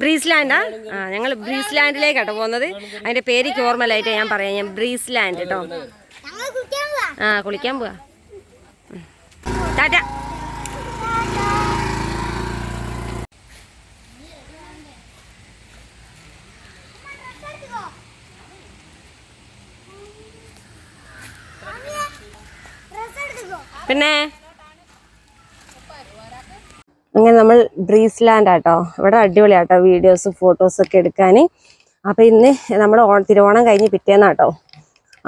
Breeze ലാൻഡാ ആ ഞങ്ങൾ breeze ലാൻഡിലേക്കാട്ടോ പോകുന്നത്. അതിന്റെ പേര് ഓർമ്മലായിട്ട് ഞാൻ പറയാം ഞാൻ ബ്രീസ് ലാൻഡ് കേട്ടോ ആ കുളിക്കാൻ പോവാ. ടാറ്റ. പിന്നെ? അങ്ങനെ നമ്മൾ ബ്രീസ്ലാൻഡ് ആട്ടോ ഇവിടെ അടിപൊളിയാട്ടോ വീഡിയോസ് ഫോട്ടോസ് ഒക്കെ എടുക്കാൻ അപ്പൊ ഇന്ന് നമ്മൾ ഓ തിരുവോണം കഴിഞ്ഞ് പിറ്റേന്നാട്ടോ.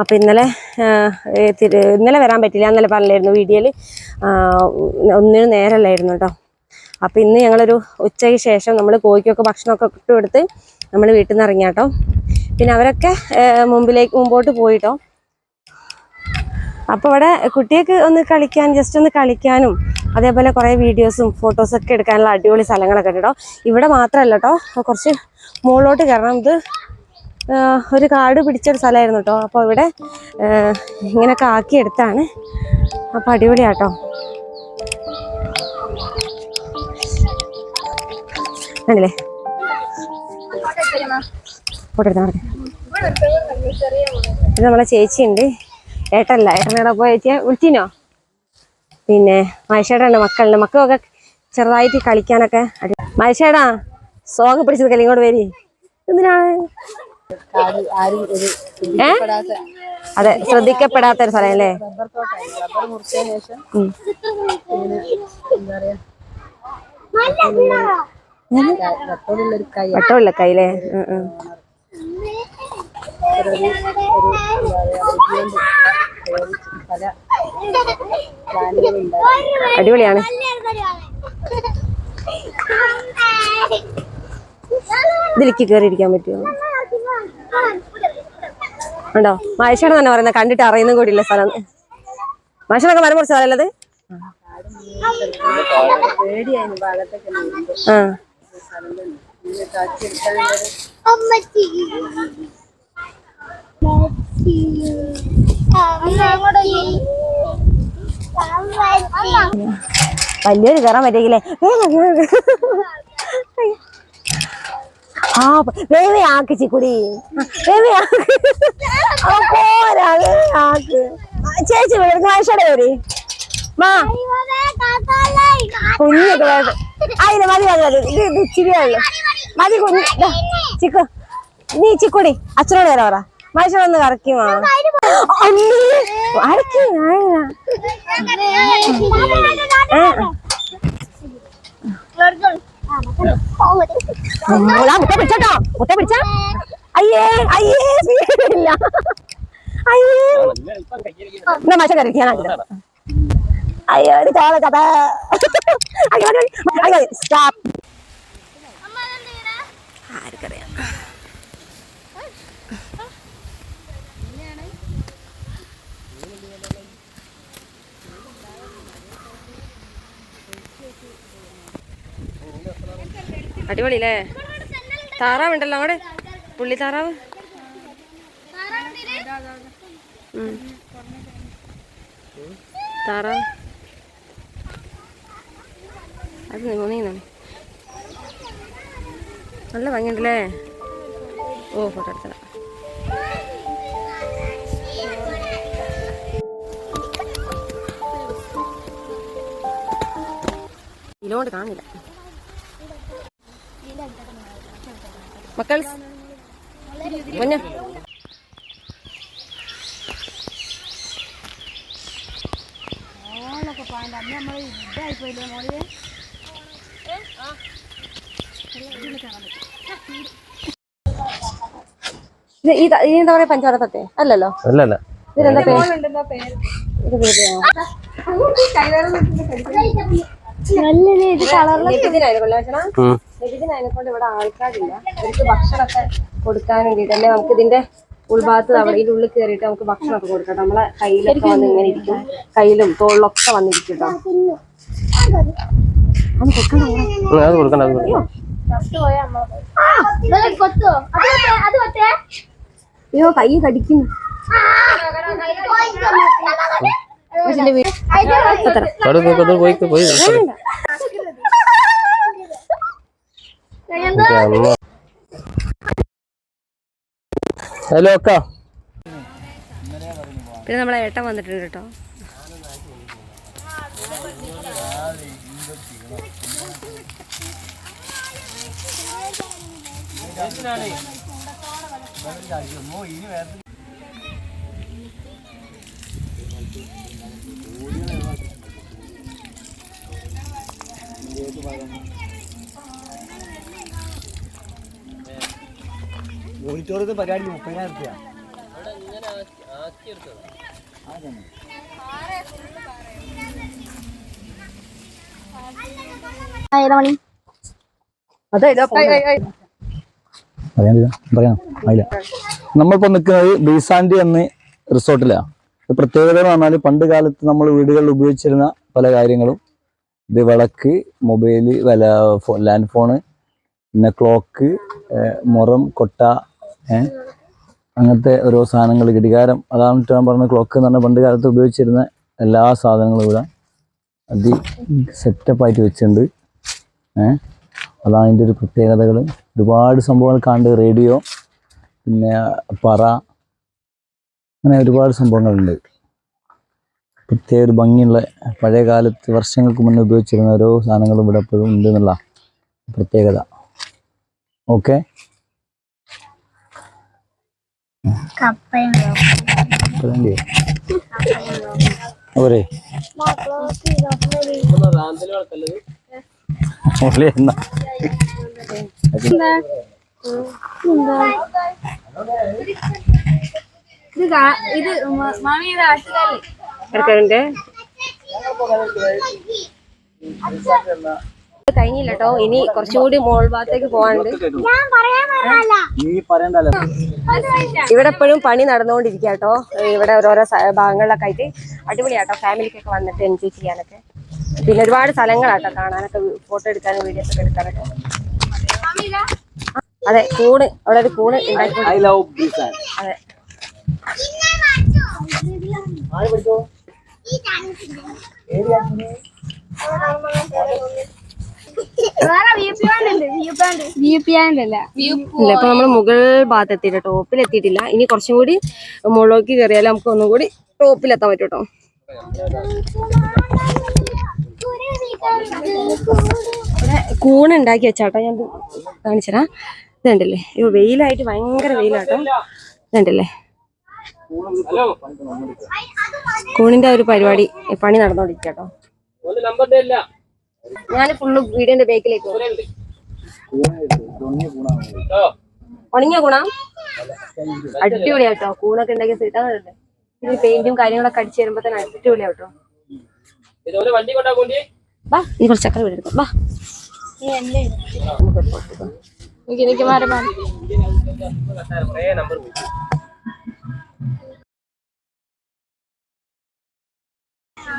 അപ്പൊ ഇന്നലെ ഇന്നലെ വരാൻ പറ്റില്ല എന്നല്ലേ പറഞ്ഞില്ലായിരുന്നു വീഡിയോയിൽ ഒന്നിനും നേരല്ലായിരുന്നു കേട്ടോ. അപ്പൊ ഇന്ന് ഞങ്ങളൊരു ഉച്ചയ്ക്ക് ശേഷം നമ്മൾ കോഴിക്കൊക്കെ ഭക്ഷണമൊക്കെ ഇട്ട് കൊടുത്ത് നമ്മൾ വീട്ടിൽ നിന്ന് ഇറങ്ങിയാട്ടോ. പിന്നെ അവരൊക്കെ മുമ്പിലേക്ക് മുമ്പോട്ട് പോയിട്ടോ. അപ്പോൾ ഇവിടെ കുട്ടിയൊക്കെ ഒന്ന് കളിക്കാൻ ജസ്റ്റ് ഒന്ന് കളിക്കാനും അതേപോലെ കുറേ വീഡിയോസും ഫോട്ടോസൊക്കെ എടുക്കാനുള്ള അടിപൊളി സ്ഥലങ്ങളൊക്കെ ഉണ്ട് കേട്ടോ ഇവിടെ മാത്രമല്ല കേട്ടോ കുറച്ച് മുകളിലോട്ട് കയറണം. ഇത് ഒരു കാട് പിടിച്ചൊരു സ്ഥലമായിരുന്നു കേട്ടോ അപ്പോൾ ഇവിടെ ഇങ്ങനെയൊക്കെ ആക്കിയെടുത്താണ് അപ്പോൾ അടിപൊളിയാട്ടോ. കണ്ടില്ലേ? ഫോട്ടോ എടുത്താൽ ഇത് നമ്മളെ ചേച്ചിയുണ്ട്. ഏട്ടല്ല ഏട്ടനോടെ പോയ ചേച്ചിയെ വിളിച്ചിനോ? പിന്നെ മഹേഷേടാണ് മക്കളുണ്ട്. മക്കളൊക്കെ ചെറുതായിട്ട് കളിക്കാനൊക്കെ മഹേഷേടാ സോങ് പിടിച്ചത് കല്ലി ഇങ്ങോട്ട് വരി. എന്തിനാണ്? ഏ? അതെ ശ്രദ്ധിക്കപ്പെടാത്ത ഒരു സ്ഥലം അല്ലേ? റബ്ബർ കൈ റബ്ബർ മുറിച്ചതിന് ശേഷം ഉം. ഇങ്ങനെ എന്താ പറയാ വട്ടോടുള്ള ഒരു കൈ വട്ടമില്ല ഒരു ഒരു പല അടിപൊളിയാണ്. ഇതിലേക്ക് കയറിയിരിക്കാൻ പറ്റുമോ? ഉണ്ടോ? മഹേഷാണ് തന്നെ പറയുന്നത് കണ്ടിട്ട് അറിയുന്നും കൂടിയില്ല സ്ഥലം. മഹേഷനൊക്കെ മരം മുറിച്ച സ്ഥലമല്ലത് ആ. വലിയൊരു കയറാൻ പറ്റിയെങ്കിലേ ആ വേവേ ആക്ക് ചിക്കുടി. ചേച്ചി വീട് കാഴ്ചയുടെ പേര്? മാ. കുഞ്ഞൊക്കെ അതിന് മതി മതി മതി. ഇത് ഉള്ളൂ. മതി കുഞ്ഞ്. ചിക്കു. നീ ചിക്കുടി അച്ഛനോട് വരാ പറ. മനുഷ്യനൊന്ന് കറക്കി വാ. അമ്മേ, അരക്കി മുട്ട പിടിച്ചോട്ടോ മുട്ട പിടിച്ച. അയ്യേ അയ്യേ ഇല്ല അയ്യേ. എന്നാ മനുഷ്യ കറിക്കാനാ അയ്യോ ഒരു ചോള കഥ. അയ്യോ സ്റ്റോപ്പ്. അടിപൊളിയല്ലേ? താറാവുണ്ടല്ലോ അവിടെ. പുള്ളി താറാവ്. താറാവ്. അത് നീങ്ങുന്നു നല്ല ഭംഗിയുണ്ടല്ലേ? ഓ ഫോട്ടോ എടുത്തരാം ഇതിലോണ്ട് കാണില്ല. മക്കൾ മുന്ന ഇത് ഈ ത- ഇനി എന്താ പറയാ അല്ലല്ലോ? അല്ലല്ല. ഇതിനെന്താ പേര്? ഇത് പേര് ഉം. ഇതിനെ കൊണ്ട് ഇവിടെ ആൾക്കാരില്ല അവർക്ക് ഭക്ഷണമൊക്കെ കൊടുക്കാൻ വേണ്ടിട്ടല്ലേ നമുക്ക് ഇതിന്റെ ഉൾഭാഗത്ത് അവിടെ ഉള്ളിൽ കയറിയിട്ട് നമുക്ക് ഭക്ഷണമൊക്കെ കൊടുക്കാം നമ്മളെ കയ്യിലൊക്കെ വന്ന് ഇങ്ങനെ ഇരിക്കും കയ്യിലും തോളിലൊക്കെ വന്നിരിക്കും കേട്ടോ അത് കൊടുക്കണോ ഉം, അത് കൊടുക്കണ്ട അത് കൊടുക്കണ്ട അയ്യോ കൈ കടിക്കുന്നു പോയി പോയി പോയി. ഹലോ അക്ക. പിന്നെ നമ്മളെ ഏട്ടൻ വന്നിട്ടുണ്ട് കേട്ടോ. ഓഡിറ്റോറിയത്തെ പരിപാടി മുപ്പതിനായിരം റുപ്യ. നമ്മളിപ്പോ നിൽക്കുന്നത് ബീസാൻഡി എന്ന റിസോർട്ടിലാണ് ഇത് പ്രത്യേകത എന്ന് പറഞ്ഞാൽ പണ്ട് കാലത്ത് നമ്മൾ വീടുകളിൽ ഉപയോഗിച്ചിരുന്ന പല കാര്യങ്ങളും ഇത് വിളക്ക് മൊബൈൽ വല ലാൻഡ് ഫോണ് പിന്നെ ക്ലോക്ക് മുറം കൊട്ട അങ്ങനത്തെ ഓരോ സാധനങ്ങൾ ഘടികാരം അതാണ് ഞാൻ പറഞ്ഞ ക്ലോക്ക് എന്ന് പറഞ്ഞാൽ പണ്ട് കാലത്ത് ഉപയോഗിച്ചിരുന്ന എല്ലാ സാധനങ്ങളും ഇവിടെ അതി സെറ്റപ്പായിട്ട് വെച്ചിട്ടുണ്ട്. അതാണ് അതിന്റെ ഒരു പ്രത്യേകതകൾ ഒരുപാട് സംഭവങ്ങൾ കാണുന്നുണ്ട്. റേഡിയോ പിന്നെ പറ അങ്ങനെ ഒരുപാട് സംഭവങ്ങളുണ്ട്. പ്രത്യേക ഒരു ഭംഗിയുള്ള പഴയ കാലത്ത് വർഷങ്ങൾക്ക് മുന്നേ ഉപയോഗിച്ചിരുന്ന ഓരോ സാധനങ്ങളും ഇവിടെ എപ്പോഴും ഉണ്ട് എന്നുള്ള പ്രത്യേകത. ഓക്കെ എന്നാ? ഇത് മാമിയുടെ ആട്ടുകാരി ഇറക്കലിന്റെ കഴിഞ്ഞില്ല കേട്ടോ. ഇനി കുറച്ചുകൂടി മോൾ ഭാഗത്തേക്ക് പോകാനുണ്ട്. നീ പറയണ്ടല്ലോ. ഇവിടെ എപ്പോഴും പണി നടന്നുകൊണ്ടിരിക്കുക കേട്ടോ. ഇവിടെ ഓരോരോ ഭാഗങ്ങളിലൊക്കെ ആയിട്ട് അടിപൊളിയാട്ടോ. ഫാമിലിക്കൊക്കെ വന്നിട്ട് എൻജോയ് ചെയ്യാനൊക്കെ. പിന്നെ ഒരുപാട് സ്ഥലങ്ങളാട്ടോ കാണാനൊക്കെ ഫോട്ടോ എടുക്കാനും വീഡിയോസ് ഒക്കെ എടുക്കാനൊക്കെ. അതെ കൂണ്. അവിടെ ഒരു കൂണ് ഉണ്ടാക്കി അതെ. ഇല്ല? ഇല്ല ഇപ്പൊ നമ്മൾ മുകൾ ഭാഗത്ത് എത്തിയിട്ട് ടോപ്പിൽ എത്തിയിട്ടില്ല. ഇനി കുറച്ചും കൂടി മുകളിലേക്ക് കയറിയാലും നമുക്ക് ഒന്നും കൂടി ടോപ്പിൽ എത്താൻ പറ്റും കേട്ടോ ഇവിടെ കൂണ് ഉണ്ടാക്കി വെച്ചാട്ടോ ഞാൻ കാണിച്ചരാ ഇത് ഇപ്പൊ വെയിലായിട്ട് ഭയങ്കര വെയിലാട്ടോ. ഇത് കണ്ടില്ലേ കൂണിന്റെ ഒരു പരിപാടി പണി നടന്നോണ്ടിരിക്കട്ടോ ഞാൻ ഫുള്ള് വീടിന്റെ ബേക്കിലേക്ക് ഉണങ്ങിയ കൂണാ? അടിപൊളിയാട്ടോ. കൂണൊക്കെ ഉണ്ടാക്കിയ സീറ്റാണല്ലേ ഇതിന് പെയിന്റും കാര്യങ്ങളൊക്കെ അടിച്ചു വരുമ്പോ തന്നെ അടിപൊളിയാട്ടോ. വണ്ടി കൊണ്ടാ ബാ നീ കുറച്ച് ചക്കര വീടെടുക്കാം ബാ നമുക്ക് എടുക്കാം, എടുക്കാം. എനിക്ക് എനിക്ക് മാറി മാറി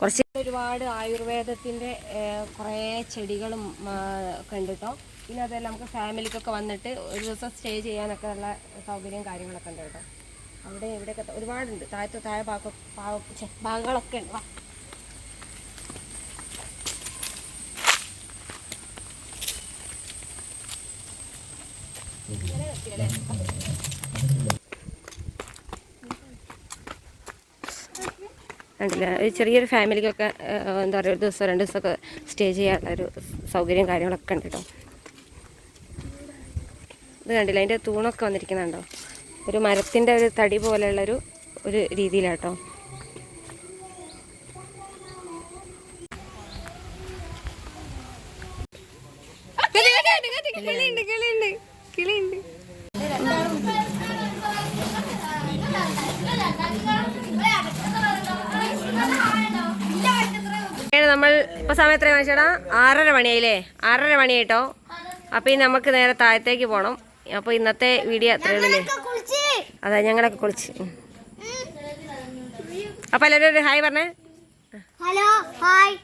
കുറച്ച് ഒരുപാട് ആയുർവേദത്തിന്റെ കുറേ ചെടികളും കണ്ടിട്ടോ പിന്നെ അതെല്ലാം നമുക്ക് ഫാമിലിക്കൊക്കെ വന്നിട്ട് ഒരു ദിവസം സ്റ്റേ ചെയ്യാനൊക്കെ ഉള്ള സൗകര്യം കാര്യങ്ങളൊക്കെ ഉണ്ട് കേട്ടോ അവിടെ ഇവിടെയൊക്കെ ഒരുപാടുണ്ട്. താഴത്തെ താഴെ ഭാഗം ഭാഗം ഭാഗങ്ങളൊക്കെ ഉണ്ട്. ഒരു ചെറിയൊരു ഫാമിലിക്കൊക്കെ എന്താ പറയുക ഒരു ദിവസം രണ്ട് ദിവസമൊക്കെ സ്റ്റേ ചെയ്യാനുള്ള ഒരു സൗകര്യം കാര്യങ്ങളൊക്കെ ഉണ്ട് കേട്ടോ. ഇത് കണ്ടില്ല? അതിന്റെ തൂണൊക്കെ വന്നിരിക്കുന്നുണ്ടോ? ഒരു മരത്തിന്റെ ഒരു തടി പോലെയുള്ളൊരു ഒരു രീതിയിലാട്ടോ കിളിയുണ്ട് കിളിയുണ്ട് കിളിയുണ്ട്. നമ്മൾ ഇപ്പൊ സമയം എത്രയാണ് മനുഷ്യടാ ആറര മണിയായില്ലേ? ആറര മണിയായിട്ടോ? അപ്പൊ ഇനി നമുക്ക് നേരെ താഴത്തേക്ക് പോകണം അപ്പൊ ഇന്നത്തെ വീഡിയോ അത്രേ ഉള്ളൂ അതെ ഞങ്ങളൊക്കെ കുളിച്ച്. അപ്പോൾ അപ്പൊ എല്ലാവരും ഒരു ഹായ് പറഞ്ഞേ. Hello hi.